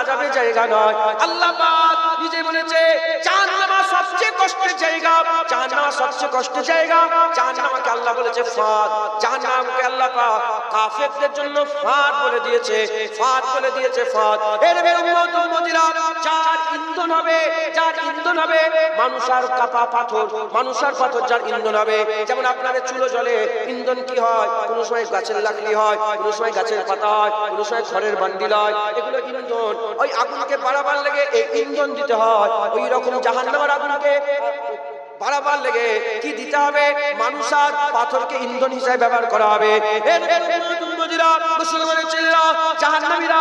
আজাবের জায়গা নয়। আল্লাহ নিজে বলেছে কষ্টের জায়গা। জাহান্নামাকে আল্লাহ বলেছে, ফাঁদ। জাহান্নামকে আল্লাহ পাক কাফেরদের জন্য ফাঁদ বলে দিয়েছে, ফাঁদ বলে দিয়েছে, ফাঁদ। এর উম্মত উম্মতিরা যার ইন্ধন হবে, যার ইন্ধন হবে মানুষার কাপা পাথর মানুষার পাথর যার ইন্ধন হবে। যেমন আপনাদের চুলো জলে ইন্ধন কি হয়? কোনো সময় গাছের লাকড়ি হয়, কোনো সময় গাছের পাতা হয়, কোনো সময় খড়ের বান্ডিল হয়। এগুলো ইন্ধন। ওই আগুনকে বাড়াবার লেগে এই ইন্ধন দিতে হয়। ওই রকম জাহান্নামার আগুনকে বাড়াবার লেগে কি দিতে হবে? মানুষ আর পাথরকে ইন্ধন হিসাবে ব্যবহার করা হবে। মুসলমানের ছেলেরা, জাহান্নামীরা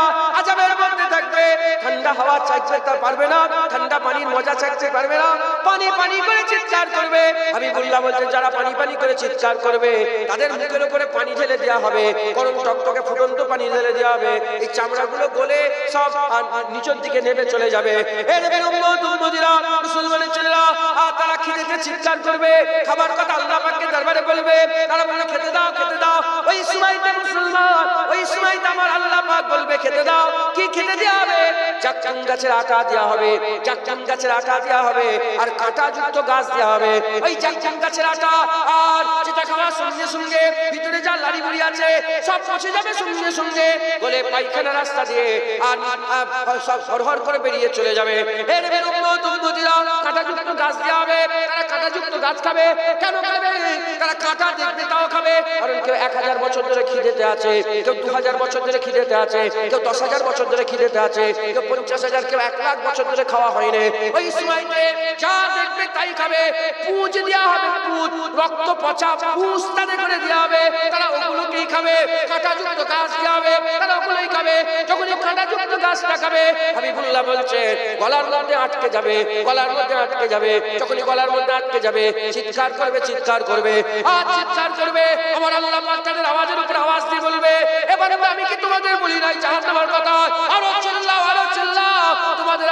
ঠান্ডা হাওয়া চাইতে তার পারবে না, ঠান্ডা পানির মজা চাইতে পারবে না। পানি পানি করে চিৎকার করবে। হাবিবুল্লাহ বলছেন যারা পানি পানি করে চিৎকার করবে, তাদের মুখের উপরে পানি ঢেলে দেওয়া হবে, গরম টকটকে ফুটন্ত পানি ঢেলে দেওয়া হবে। এই চামড়াগুলো গলে সব নিচের দিকে নেমে চলে যাবে। মুসলমানের ছেলেরা আর তারা খিদেতে চিৎকার করবে। খাবার কথা আল্লাহ পাককে দরবারে বলবে। তারা বলে খেতে দাও খেতে দাও। ওই সময়তে মুসলমান, ওই সময়তে আমার আল্লাহ পাক বলবে, খেতে দাও। কি খেতে দেওয়া হবে? জাক্কাম গাছের আটা দেওয়া হবে জাক্কাম গাছের আটা দেওয়া হবে, আর কাঁটা যুক্ত গাছ দেওয়া হবে। ওই জাক্কাম গাছের আটা আর যেটা খাওয়ার সঙ্গে সঙ্গে ভিতরে যা লাড়ি বুড়ি আছে, সব পচে যাবে সঙ্গে সঙ্গে। বলে পায়খানা রাস্তা দিয়ে আর সব হরহর করে বেরিয়ে চলে যাবে। এর উম্মতিরা, কাঁটাযুক্ত গাছ দেওয়া হবে। তারা কাঁটাযুক্ত গাছ খাবে? কেন খাবে? তারা কাঁটা দেখবে তাও খাবে? কারণ কেউ এক হাজার বছর ধরে খিদেতে আছে, কেউ দু হাজার বছর ধরে খিদেতে আছে, কেউ দশ হাজার বছর ধরে খিদেতে আছে, কেউ পঞ্চাশ হাজার কেউ এক লাখ বছর ধরে খাওয়া হয়নি। ওই সময়তে যা দেখবে তাই খাবে। পুঁজ দেওয়া হবে পুঁজ, রক্ত পচা পুঁজ তাদের করে দেওয়া হবে। তারা ওগুলোকেই খাবে, কাঁটাযুক্ত গাছ দেওয়া হবে, তারা ওগুলোই খাবে। যখন কাঁটাযুক্ত গাছটা খাবে হাবিবুল্লাহ বলছে, গলার মধ্যে আটকে যাবে, গলার মধ্যে আটকে যাবে। যখনই গলার মধ্যে আটকে যাবে, চিৎকার করবে চিৎকার করবে। আর চিৎকার করবে, আমার আল্লাহ পাক তাদের আওয়াজের উপর আওয়াজ দিয়ে বলবে, এবারে আমি কি তোমাদের বলি নাই জাহান্নামের কথা? আরও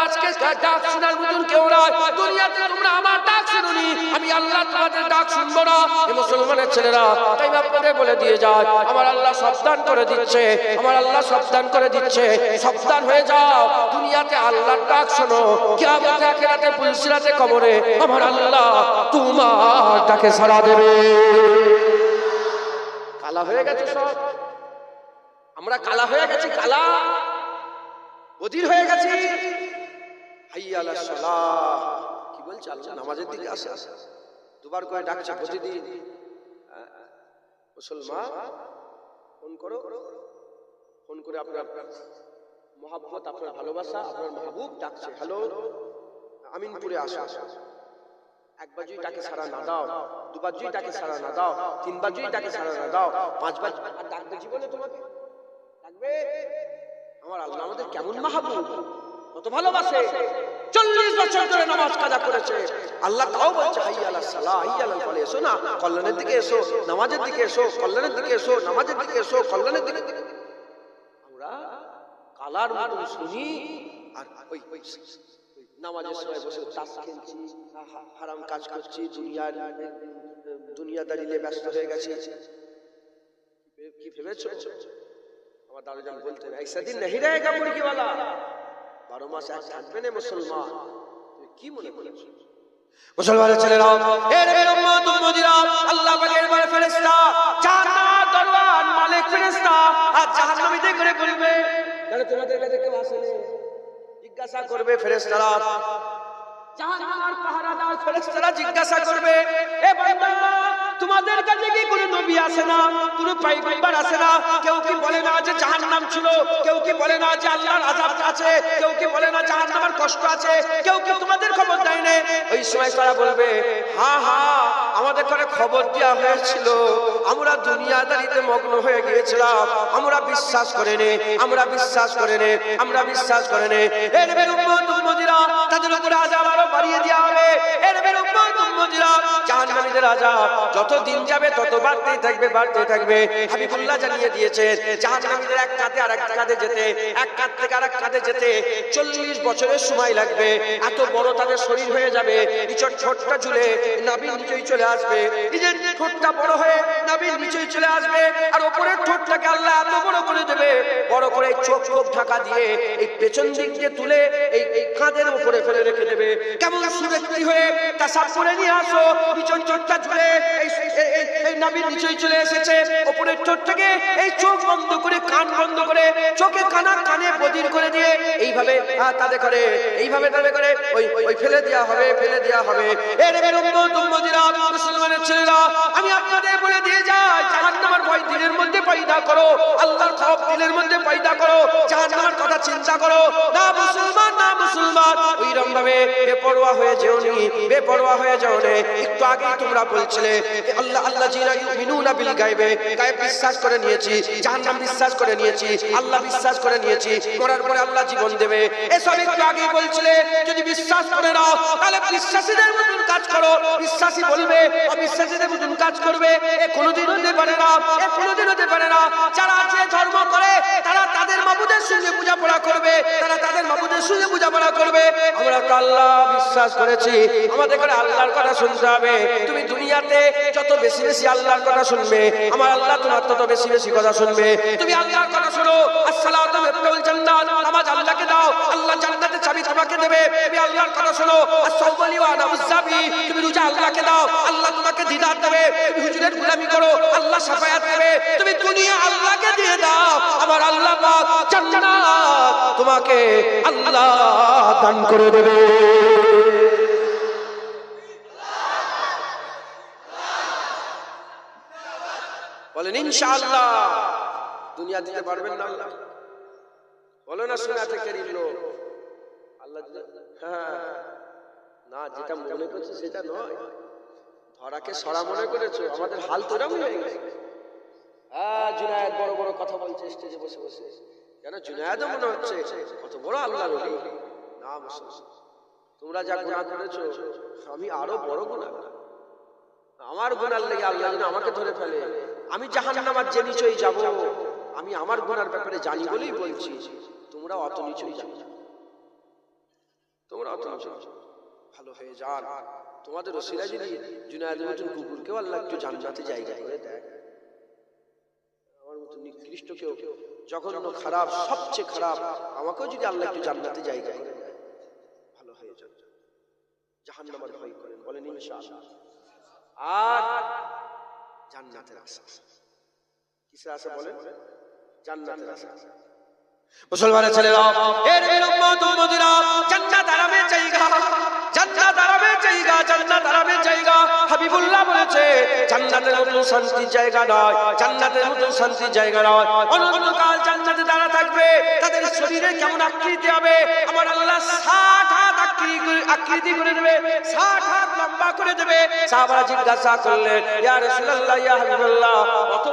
আজকে ডাক শোনার মতন কেউ নাই। দুনিয়াতে তোমরা আমার ডাক শুনুনি। আমি আল্লাহ তোমাদের ডাক শুনব না। মুসলমানের ছেলেরা, তাই আপনাদের বলে দিয়ে যায়, আমার আল্লাহ সাবধান করে দিচ্ছে, আমার আল্লাহ সাবধান করে দিচ্ছে। সাবধান হয়ে যাও। দুনিয়াতে আল্লাহর ডাক শোনো। কিয়ামতে, আখিরাতে পুলসিরাতে কবরে আমার আল্লাহ তোমার ডাকে সাড়া দেবে। কালা হয়ে গেছে সব। আমরা কালা হয়ে গেছি, কালা। অধীর হয়ে গেছি। হাইয়া আলা সালাহ। কি বলছে? আল্লাহ নামাজের দিকে আসে। আসে দুবার করে ডাকছে প্রতিদিন? মুসলমান, ফোন করো। ফোন করে আপনার মহাব্বত, আপনার ভালোবাসা, আপনার মাহবুব ডাকছে, হ্যালো, আমিনপুরে আসো। একবার যদি তাকে সারা না দাও, দুবার যদি তাকে সারা না দাও, তিনবার যদি তাকে সারা না দাও, পাঁচবার ডাকবে জীবনে তোমাকে? ডাকবে? আমার আমাদের কেমন মাহবুব? কত ভালোবাসে চল্লিশ বছর ধরে নামাজ কাজা করেছে আল্লাহ তাও বলছে হাই আল্লাহ সালাহ হাই আল্লাহ বলে এসো না কল্যাণের দিকে এসো নামাজের দিকে এসো কল্যাণের দিকে এসো নামাজের দিকে এসো কল্যাণের দিকে আমরা কালার মতন শুনি আর ওই ওই ওই নামাজের সময় বসে তাস খেলছি হা- হারাম কাজ করছি দুনিয়ার দুনিয়াদারি নিয়ে ব্যস্ত হয়ে গেছি কি ভেবেছো আমার দাদুজান বলতেন ऐसा दिन नहीं रहेगा मुर्गी वाला বারো মাস এক থাকবে না মুসলমান? কি মনে করেছ? মুসলমানের ছেলেরা এর উম্মত উম্মতিরা আল্লাহ পাকের বারে ফেরেশতা জান্নাত দরবার মালিক ফেরেশতা আর জাহান্নামীদের করে বলবে তাহলে তোমাদের কাছে কেউ আসেনি জিজ্ঞাসা করবে ফেরেশতারা। জাহান্নামের পাহারাদার ফেরেশতারা জিজ্ঞাসা করবে এ বান্দা তোমাদের কাছে কি কোনো নবী আসে না? কোনো পয়গম্বর আসে না? কেউ কি বলে না যে জাহান্নাম ছিল? কেউ কি বলে না যে আল্লাহর আযাব আছে? কেউ কি বলে না জাহান্নামের কষ্ট আছে? কেউ কি তোমাদের খবর দেয় না? ওই সময় তারা বলবে হ্যাঁ হ্যাঁ আমাদের করে খবর দেওয়া হয়েছিল। আমরা দুনিয়াদারিতে মগ্ন হয়ে গিয়েছিলাম। আমরা বিশ্বাস করে নে আমরা বিশ্বাস করে নে আমরা বিশ্বাস করে নে এর বের উম্মত উম্মতিরা তাদের উপরে আযাব আরও বাড়িয়ে দেওয়া হবে। এর বের উম্মত বড় শরীর হয়ে যাবে। নিচের ঠোঁটটা নাভির নিচেই চলে আসবে। নিজের ঠোঁটটা বড় হয়ে নাভির নিচেই চলে আসবে। আর ওপরের ঠোঁটটাকে আল্লাহ এত বড় করে দেবে। বড় করে চোখ চোখ ঢাকা দিয়ে এই পেছন দিক দিয়ে তুলে এই কাঁধের উপরে ফেলে রেখে দেবে। কেমন হয়ে তা সাপ করে নিয়ে আসো। নিচন চোখটা ঝুলে এই নাভির নিচেই চলে এসেছে। ওপরের ঠোঁট এই চোখ বন্ধ করে, কান বন্ধ করে, চোখে কানা কানে বদির করে দিয়ে এইভাবে তাদের করে, এইভাবে তাদের করে ওই ওই ফেলে দেওয়া হবে, ফেলে দেওয়া হবে। এর মুসলমানের ছেলেরা, আমি আপনাদের বলে দিয়ে যাই, জাহান্নামের ভয় দিলের মধ্যে পয়দা করো, আল্লাহর খবর দিলের মধ্যে পয়দা করো, জাহান্নামের কথা চিন্তা করো। না মুসলমান না মুসলমান ওইরকম ভাবে বেপরোয়া হয়ে যেওনি বেপরোয়া হয়ে যাও নে একটু আগেই তোমরা বলছিলে আল্লাহ আল্লাহ জিনা ইউমিনুনা বিল গায়বে। গায়ব বিশ্বাস করে নিয়েছি, জাহান্নাম বিশ্বাস করে নিয়েছি, আল্লাহ বিশ্বাস করে নিয়েছি, মরার পরে আল্লাহ জীবন দেবে। এসব একটু আগেই বলছিলে, যদি বিশ্বাস করে নাও, তাহলে বিশ্বাসীদের মতন কাজ করো। বিশ্বাসী বলবে, অবিশ্বাসীদের মতন কাজ করবে। এ কোনোদিন হতে পারে না, এ কোনোদিন হতে পারে না। যারা যে ধর্ম করে, তারা মাবুদের সঙ্গে পূজা পড়া করবে, তারা তাদের মাবুদের সঙ্গে পূজা পড়া করবে। আমরা তো আল্লাহ বিশ্বাস করেছি, আমাদের করে আল্লাহর কথা শুনতে হবে। তুমি দুনিয়াতে যত বেশি বেশি আল্লাহর কথা শুনবে, আমার আল্লাহ তোমার তত বেশি বেশি কথা শুনবে। তুমি আল্লাহর কথা শুনো আসসালাম নামাজ আল্লাহকে দাও, আল্লাহ তোমাকে দেবে। তুমি আল্লাহর কথা শোনো। আসসালামু ওয়া নামাজি তুমি রোজা আল্লাহকে দাও। আল্লাহ তোমাকে দিদার দেবে। তুমি হুজুরের গোলামি করো। আল্লাহ শাফায়াত দেবে। তুমি দুনিয়া আল্লাহকে দিয়ে দাও। আমার আল্লাহ পাক জান্নাত তোমাকে আল্লাহ দান করে দেবে। বলেন, ইনশাআল্লাহ। দুনিয়া দিতে পারবেন না আল্লাহ। বলো না শোনা থেকে রিল আল্লাহ হ্যাঁ না যেটা মনে করছ সেটা নয়। ধরাকে সরা মনে করেছ? আমাদের হাল তো এরকমই হয়ে গেছে। হ্যাঁ জুনায়েদ বড় বড় কথা বলছে স্টেজে বসে বসে। কেন জুনায়েদও মনে হচ্ছে কত বড় আল্লাহ রলি না মুসলমান তোমরা যা গুনাহ করেছ আমি আরও বড় গুনাহ। আমার গুনার লেগে আল্লাহ যেন আমাকে ধরে ফেলে। আমি জাহান্নামার যে নিচই যাব। আমি আমার গুনার ব্যাপারে জানি বলেই বলছি। তোমরা অত নিচই যাবে। তোমরা। ভালো হয়ে যান। তোমাদের ওসিলা যদি জুনায়দের মতন কুকুরকেও আল্লাহ একটু জান্নাতে জায়গা করে দেয়, আমার মতো নিকৃষ্ট কেউ, জঘন্য খারাপ, সবচেয়ে খারাপ, আমাকেও যদি আল্লাহ একটু জান্নাতে জায়গা করে ভালো হয়ে যান। জাহান্নামার ভয় করেন, বলেন ইনশাআল্লাহ। আর জান্নাতের আশা। কিসের আশা বলেন? জান্নাতের আশা। মুসলমানের ছেলেরা, এর জায়গা জান্নাত আরামের জায়গা হাবিবুল্লাহ বলেছে মতো শান্তির জায়গা নয় মতো শান্তির জায়গা নয়। অনন্তকাল থাকবে, তাদের শরীরে কেমন আকৃতি হবে? আমার আল্লাহ ষাট হাত আকৃতি আকৃতি করে দেবে, ষাট হাত লম্বা করে দেবে। সাহাবারা জিজ্ঞাসা করলেন, ইয়া রাসূলুল্লাহ, ইয়া হাবিবাল্লাহ, অত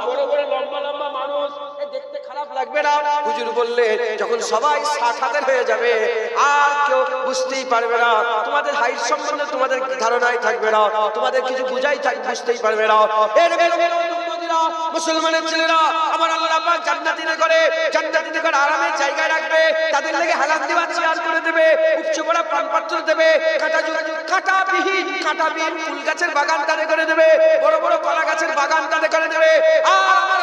লাগবে না। হুজুর বললেন যখন সবাই ষাট হাতের হয়ে যাবে, আর কেউ বুঝতেই পারবে না। তোমাদের হাইট সম্বন্ধে তোমাদের ধারণাই থাকবে না। তোমাদের কিছু বুঝাই থাক বুঝতেই পারবে না। মুসলমানের ছেলেরা, আমার আল্লাহ করে করে আরামের জায়গায় রাখবে, তাদের লেগে চেয়ার করে দেবে, উপচে পড়া প্রাণ পাত্র দেবে, কাটা কাটা বিহীন কাটা বিহীন ফুল গাছের বাগান তাদের করে দেবে, বড় বড় কলা গাছের বাগান তাদের করে দেবে। আর আমার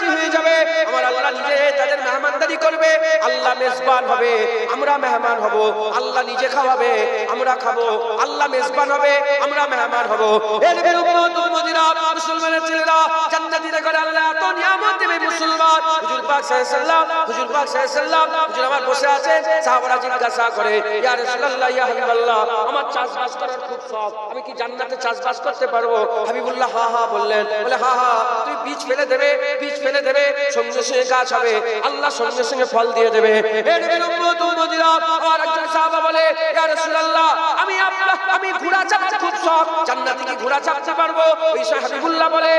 রাজি হয়ে যাবে। আমার আল্লাহ নিজে তাদের মেহমানদারি করবে। আল্লাহ মেজবান হবে। আমরা মেহমান হব। আল্লাহ নিজে খাওয়াবে। আমরা খাব। আল্লাহ মেজবান হবে। আমরা মেহমান হব। এর বিরুদ্ধ উম্মতিরা, মুসলমানের ছেলেরা জান্নাতিতে করে আল্লাহ এত নিয়ামত দেবে মুসলমান। হুজুর পাক সাল্লাল্লাহু হুজুর পাক সাল্লাল্লাহু হুজুর আমার বসে আছেন সাহাবারা জিজ্ঞাসা করে, ইয়া রাসূলুল্লাহ, ইয়া হাবিবাল্লাহ, আমার চাষবাস করার খুব শখ। আমি কি জান্নাতে চাষবাস করতে পারব? হাবিবুল্লাহ হা হা বললেন। বলে, হা হা, তুই বীজ ফেলে দেবে, বীজ ফেলে দেবে, সঙ্গে সঙ্গে গাছ হবে। আল্লাহ সঙ্গে সঙ্গে ফল দিয়ে দেবে। আমি আমি ঘোড়া চাপতে খুব শখ, জান্নাতে কি ঘোড়া চাপতে পারব? ওই বলে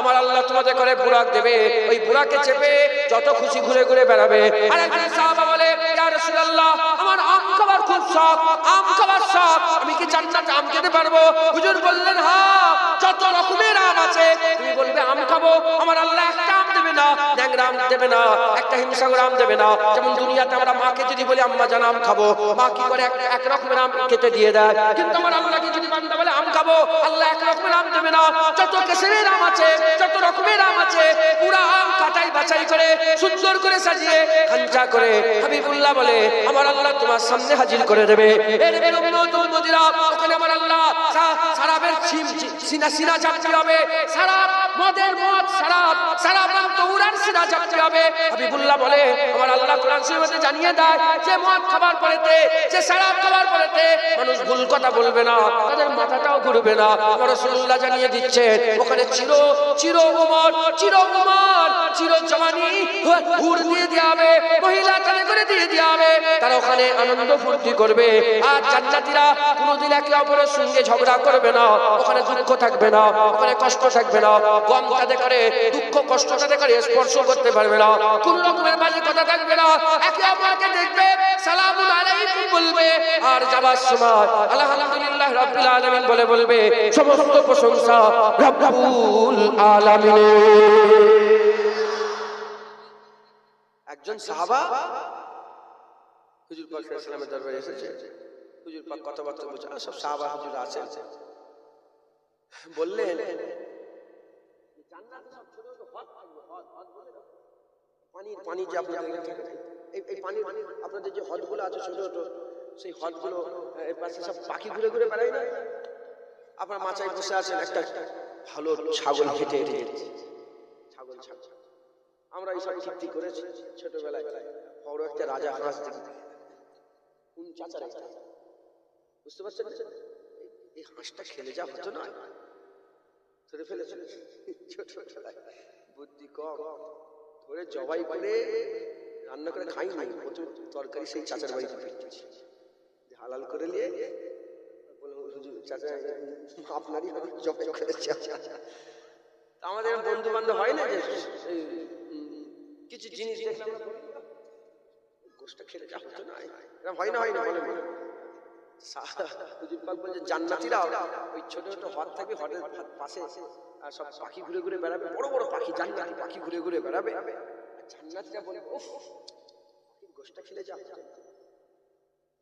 আমার আল্লাহ তোমাদের করে দেবে। ওই চেপে যত খুশি ঘুরে ঘুরে বেড়াবে। আর একজন সাহাবা বলে আমার আম খাবার খুব শখ, আম খাবার কি চারটা আম খেতে পারব? হুজুর বললেন হ্যাঁ যত রকমের আম আছে, তুমি বলবে, আম খাব। আমার আল্লাহ একটা আম দেবে না, ন্যাংরা আম দেবে না, একটা হিমসাগর আম দেবে না। যেমন দুনিয়াতে আমরা মাকে যদি বলি, আম্মা জান আম খাব। মা কি করে এক- রকমের আম খেতে দিয়ে দেয়? কিন্তু আমার আল্লাহকে যদি খাব আল্লাহ এক রকমের আম দেবে না। যত কেসরের আম আছে, যত রকমের আম আছে, পুরা আম কাটাই বাছাই করে, সুন্দর করে সাজিয়ে খাঞ্চা করে হাবিবুল্লাহ বলে, আমার আল্লাহ তোমার সামনে হাজির করে দেবে। ওখানে আমার আল্লাহ ছিম সিনা সিনা চাপতে হবে। মদের মদ, সারাব সারাব নাম সিনা চাপতে হবে। হাবিবুল্লাহ বলে, আমার আল্লাহ কোরআন শরীফে জানিয়ে দেয়, যে মদ খাবার পরেতে, যে পরেতে মানুষ ভুল কথা বলবে না, তাদের মাথাটাও ঘুরবে না। আমার রাসূলুল্লাহ জানিয়ে দিচ্ছে, ওখানে চির চির উমর চির উমর চির জওয়ানি হুর দিয়ে দেওয়া মহিলা তাদের করে দিয়ে দেওয়া তারা ওখানে আনন্দ ফুর্তি করবে। আর জান্নাতীরা কোনোদিন একে অপরের সঙ্গে ঝগড়া করবে না, ওখানে দুঃখ থাকবে না, ওখানে কষ্ট থাকবে না, গম তাদের করে, দুঃখ কষ্ট তাদের করে স্পর্শ করতে পারবে না, কোন রকমের বাজে কথা থাকবে না। একে অপরকে দেখবে, সালামুন আলাইকুম বলবে, আর যাবার সময় আলহামদুলিল্লাহ আলামিন বলে বলবে, সমস্ত প্রশংসা রাব্বুল একজন সাহাবা, হুজুর পাক এসেছে। হুজুর পাক কথাবার্তা বলছে সব সাহাবা হুজুর বললেন, পানির পানি যে আপনাদের এই পানির, আপনাদের যে হদগুলো আছে ছোট ছোট সেই হদগুলো এই পাশে সব পাখি ঘুরে ঘুরে বেড়ায় না? আপনার মাচায় বসে আছেন একটা ভালো ছাগল হেঁটে হেঁটে ছাগল ছাগল। আমরা এইসব কীর্তি করেছি ছোটবেলায়। বড় একটা রাজা হাঁস দেখি কোন চাচার? বুঝতে পারছেন? এই হাঁসটা খেলে যা হতো না? ধরে ফেলেছে। ছোটবেলায় বুদ্ধি কম। ধরে জবাই করে রান্না করে খাই নাই প্রচুর তরকারি সেই চাচার বাড়িতে ফিরতেছি হালাল করে নিয়ে আপনারই তা আমাদের বন্ধু বান্ধব হয় না যে কিছু জিনিস দেখলাম না, হয় না হয় না বলছে জান্নাতীরা ওই ছোট ছোট হদ থাকবে হদের পাশে, আর সব পাখি ঘুরে ঘুরে বেড়াবে, বড় বড় পাখি, জান্নাতি পাখি ঘুরে ঘুরে বেড়াবে। জান্নাতীরা বলে পাখির গোষ্ঠটা খেলে যা হতো না। হুজুর বলছে, হুজুর,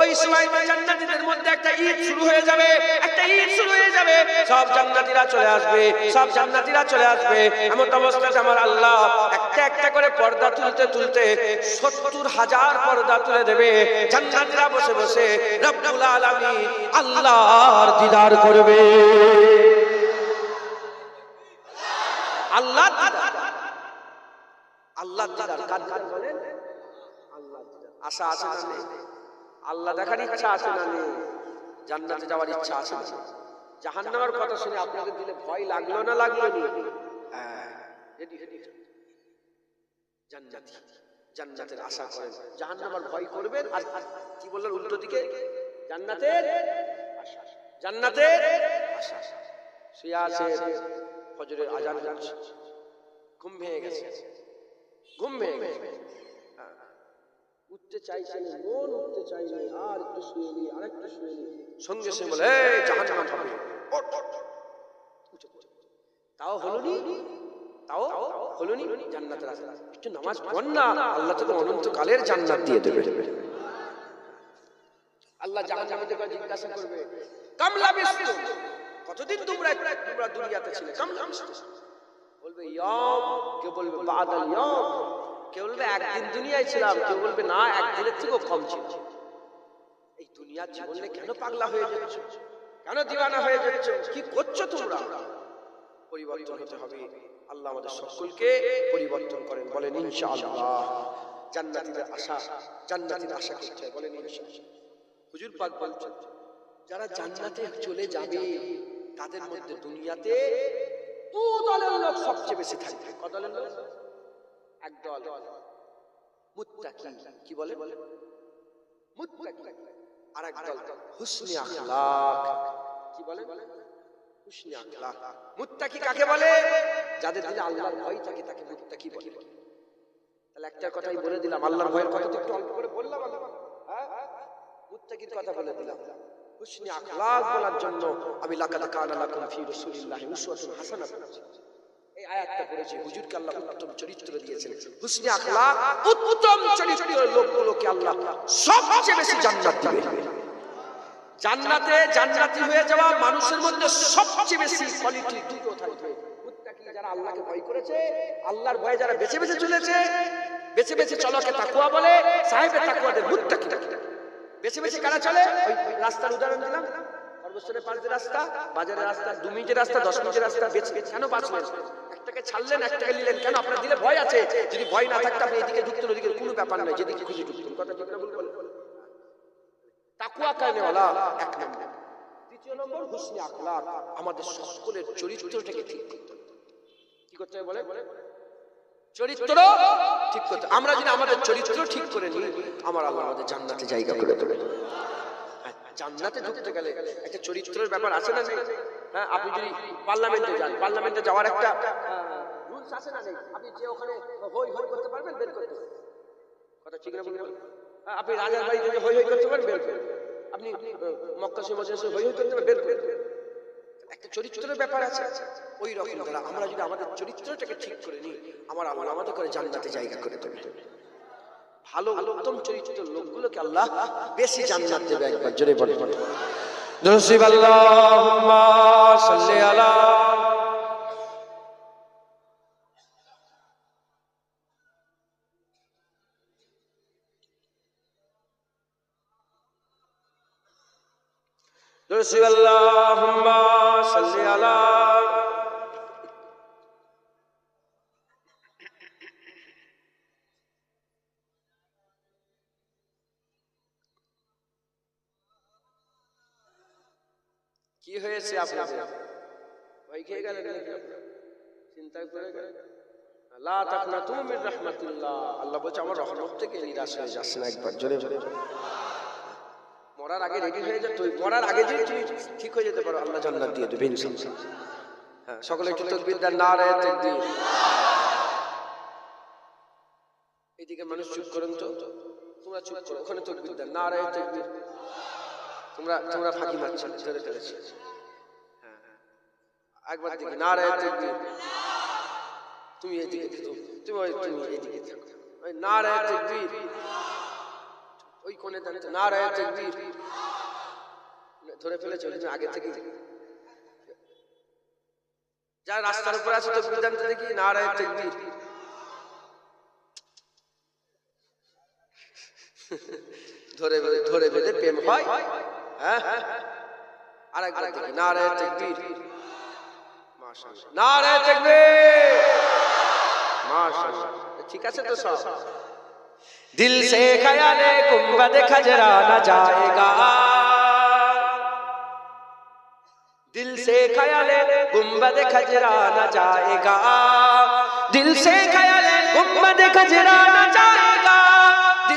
ওই সময় জান্নাতীদের মধ্যে একটা ঈদ শুরু হয়ে যাবে, একটা ঈদ শুরু হয়ে যাবে। সব জান্নাতীরা চলে আসবে, সব জান্নাতীরা চলে আসবে। এমন অবস্থাতে আমার আল্লাহ একটা একটা করে পর্দা তুলতে তুলতে সত্তর হাজার পর্দা তুলে দেবে। জান্নাতীরা বসে বসে রব্বুল আলামিন আল্লাহর দিদার করবে। আল্লাহ আল্লাহ দিদার কার দিদার বলেন? আল্লাহ আশা নেই? আল্লাহ দেখার ইচ্ছা আছে না নেই? জান্নাতে যাওয়ার ইচ্ছা আছে না? জাহান্নামের কথা শুনে আপনাদের দিলে ভয় লাগল না লাগল নি? হ্যাঁ, ready, ready। জান্নাতি জান্নাতের আশা করেন। জাহান্নামের ভয় করবেন আর কি বললেন উল্টো দিকে? জান্নাতের জান্নাতের আশা। শুয়ে আছে ফজরের আজান ঘুম ভেঙে গেছে। ঘুম ভেঙে গেছে। উঠতে চাইছে না মন উঠতে চাইছে আর একটু শুয়ে নি আর একটু শুয়ে নি সঙ্গে সঙ্গে বলে এই জাহান্নাম হবে। তাও হলো নি? তাও হলো নি? জান্নাতের আশা একটু নামাজ পড় না আল্লাহ তোকে অনন্তকালের জান্নাত দিয়ে দেবে। আল্লাহ জাহান্নামে দেখে জিজ্ঞাসা করবে কামলা বিস্তু কতদিন তোমরা তোমরা দুনিয়াতে ছিলে? কামলা বলবে ইয়ম কেউ বলবে বাদাল ইয়ম। কেউ বলবে একদিন দুনিয়ায় ছিলাম, কেউ বলবে না, একদিনের থেকেও কম ছিল। এই দুনিয়ার জীবনে কেন পাগলা হয়ে যাচ্ছ? কেন দিওয়ানা হয়ে যাচ্ছ? কি করছ তোমরা? পরিবর্তন হতে হবে। আল্লাহ আমাদের সকলকে পরিবর্তন করেন, বলেন ইনশাআল্লাহ। জান্নাতীদের আশা, জান্নাতীর আশা করতে বলেন ইনশাআল্লাহ। হুজুর পাক বলছেন, যারা জান্নাতে চলে যাবে, তাদের মধ্যে দুনিয়াতে দু দলের লোক সবচেয়ে বেশি থাকবে। কত দলের লোক? এক দল মুত্তাকি, কি বলে? বলে? হুসনি আখলাক। মুত্তাকি কাকে বলে? যাদের দিলে আল্লাহর ভয় থাকে, তাকে মুত্তাকি বলে। তাহলে একটা কথাই বলে দিলাম কথা বললাম। হ্যাঁ? দিলাম। আমি লাকাদ কানা লাকুম ফি আয়াতটা পড়েছি। হুজুরকে আল্লাহ উত্তম চরিত্র দিয়েছেন। হুসনি আখলাক উত্তম চরিত্রের লোকগুলোকে আল্লাহ সবচেয়ে বেশি জান্নাত দিবে জান্নাতে জান্নাতি হয়ে যাওয়া মানুষের মধ্যে সবচেয়ে বেশি কোয়ালিটি দুটো থাকবে। যারা আল্লাহকে ভয় করেছে আল্লাহর ভয়ে যারা বেঁচে বেঁচে চলেছে বেঁচে বেঁচে চলকে তাকুয়া বলে সাহেবের তাকুয়াদের মুত্তাকি। বেছে বেছে কারা চলে? ওই রাস্তার উদাহরণ দিলাম। সর্বস্তরের দিয়ে রাস্তা বাজারের রাস্তা দু মিনিটের রাস্তা দশ মিনিটের রাস্তা বেছে কেন বাঁচলেন একটাকে ছাড়লেন একটাকে নিলেন। কেন? আপনার দিলে ভয় আছে। যদি ভয় না থাকতো আপনি এদিকে ঢুকতেন ওদিকে কোনো ব্যাপার নয়। যেদিকে খুশি ঢুকতেন কথা ঠিক না ভুল বলেন? তাকুয়া কানেওয়ালা এক নম্বর। দ্বিতীয় নম্বর হুসনি আখলাক। আমাদের সকলের চরিত্রটাকে ঠিক করতে কি করতে বলে চরিত্র ঠিক করতে আমরা যদি আমাদের চরিত্র ঠিক করে নিই আমার আল্লাহ আমাদের জান্নাতে জায়গা করে দেবে হ্যাঁ, জান্নাতে ঢুকতে গেলে একটা চরিত্রের ব্যাপার আছে না হ্যাঁ আপনি যদি পার্লামেন্টে যান পার্লামেন্টে যাওয়ার একটা রুলস আছে না আপনি যে ওখানে হই হই করতে পারবেন বের করতে। কথা ঠিক না বলবেন হ্যাঁ, আপনি রাজার বাড়িতে হই হই করতে পারবেন বের করবেন আপনি মক্কা সে মজলিসে হই হই করতে পারবেন বের একটা চরিত্রের ব্যাপার আছে। ওই রকম দ্বারা আমরা যদি আমাদের চরিত্রটাকে ঠিক করে নিই আমার আল্লাহ আমাদের করে জান্নাতে জায়গা করে দেবে। ভালো উত্তম চরিত্রের লোকগুলোকে আল্লাহ বেশি জান্নাত দেবে একবার। জোরে বলে নসিব درسی اللہم صلی علی درسی اللہم صلی علی হয়েছে আপনাদের। ভয় খেয়ে গেলেন? চিন্তায় পড়ে গেলেন? লা তাকনাতু মির রাহমাতিল্লাহ। আল্লাহ বলছে আমার রহমত থেকে নিরাশ হয়ে যাচ্ছে না একবার জোরে জোরে মরার আগে রেডি হয়ে যা তুই মরার আগে যদি তুমি ঠিক হয়ে যেতে পারো আল্লাহ জান্নাত দিয়ে দেবে ইনশাআল্লাহ। হ্যাঁ সকলে একটু তাকবীর দেন না রে তাকবীর। এইদিকে মানুষ চুপ করেন তো। তোমরা চুপ করো ওখানে তাকবীর দেন না রে তাকবীর। তোমরা তোমরা ফাঁকি মারছো ধরে ফেলেছি। হ্যাঁ হ্যাঁ। একবার দিকে না রে তুমি এইদিকে থাকো তুমি ওই তুমি এইদিকে থাকো ওই না রে তাকবীর ওই কোণে দাঁড়িয়ে না তাকবীর ধরে ফেলেছে জন্য আগে থেকে। যারা রাস্তার উপর আছে তো বিধান দেখি না তাকবীর ধরে ধরে বেঁধে প্রেম হয়। হ্যাঁ আর একবার দেখি না রায় তাকবীর মাশাআল্লাহ না রায় তাকবীর মাশাআল্লাহ ঠিক আছে তো সব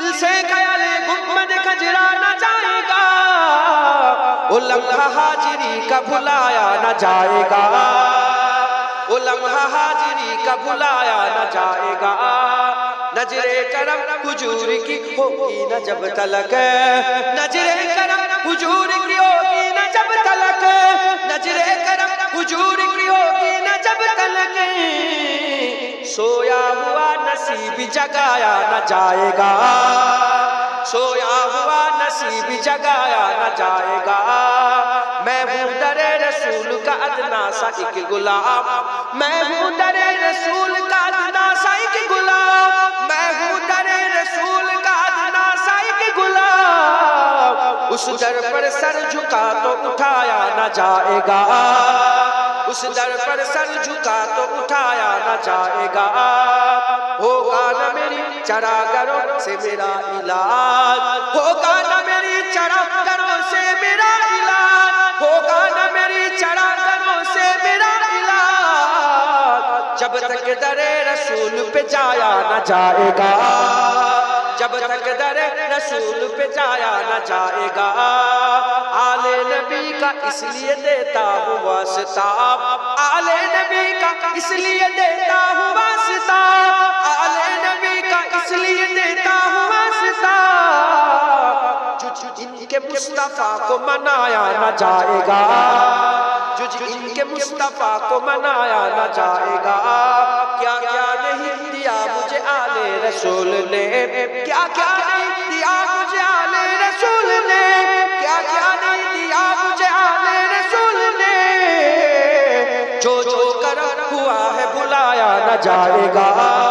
دل سے خیال کا جرا نہ جائے گا۔ وہ لمحہ حاجری کا بھلایا نہ جائے گا۔ وہ لمحہ حاجری کا بھلایا نہ جائے گا۔ نجرِ کرم حجور کی ہوگی نہ جب تلک۔ ہے نجرِ کرم حجور کی ہوگی نہ جب تلک۔ ہے نجرِ کرم حجور کی ہوگی نہ جب تلک۔ ہے سویا ہوا نصیب جگایا نہ جائے گا۔ سویا ہوا نصیب جگایا نہ جائے گا۔ میں ہوں در رسول کا ادنا سا ایک غلام۔ میں ہوں در رسول کا ادنا سا ایک غلام۔ میں ہوں در رسول کا ادنا سا ایک غلام۔ اس در پر سر جھکا تو اٹھایا نہ جائے گا۔ اس در پر سر جھکا تو اٹھایا نہ جائے گا۔ ہوگا نہ میری چرا گروں سے میرا علاج۔ ہوگا نہ میری چرا گروں سے میرا علاج۔ ہوگا نہ میری چرا گروں سے میرا علاج۔ جب تک در رسول پہ جایا نہ جائے گا۔ جب تک در رسول پہ جایا نہ جائے گا۔ آل نبی کا اس لیے دیتا ہوں واسطہ۔ آل نبی کا اس لیے دیتا ہوں واسطہ۔ آل نبی کا اس لیے دیتا ہوں واسطہ۔ جو کے مصطفیٰ کو منایا نہ جائے گا۔ جو کے مصطفیٰ کو منایا نہ جائے گا۔ کیا کیا نہیں دیا مجھے آلِ رسول نے؟ کیا کیا نہیں دیا جائے گا۔